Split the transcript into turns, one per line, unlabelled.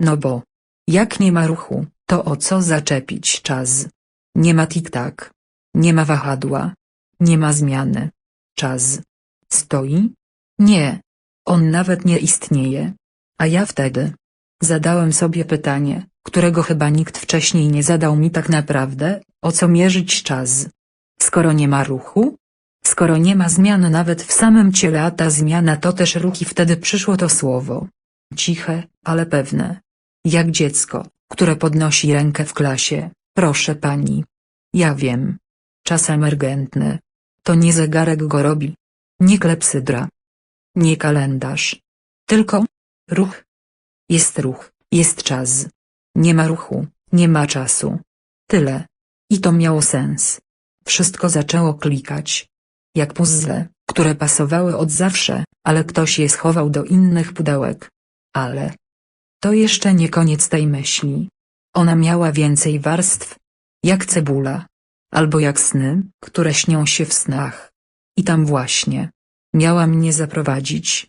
No bo. Jak nie ma ruchu, to o co zaczepić czas? Nie ma tik-tak. Nie ma wahadła. Nie ma zmiany. Czas. Stoi? Nie. On nawet nie istnieje. A ja wtedy. Zadałem sobie pytanie, którego chyba nikt wcześniej nie zadał mi tak naprawdę, o co mierzyć czas? Skoro nie ma ruchu? Skoro nie ma zmian nawet w samym ciele, a ta zmiana to też ruch i wtedy przyszło to słowo. Ciche, ale pewne. Jak dziecko, które podnosi rękę w klasie, proszę pani. Ja wiem. Czas emergentny. To nie zegarek go robi. Nie klepsydra. Nie kalendarz. Tylko ruch. Jest ruch, jest czas. Nie ma ruchu, nie ma czasu. Tyle. I to miało sens. Wszystko zaczęło klikać. Jak puzzle, które pasowały od zawsze, ale ktoś je schował do innych pudełek. Ale. To jeszcze nie koniec tej myśli. Ona miała więcej warstw. Jak cebula. Albo jak sny, które śnią się w snach. I tam właśnie. Miała mnie zaprowadzić.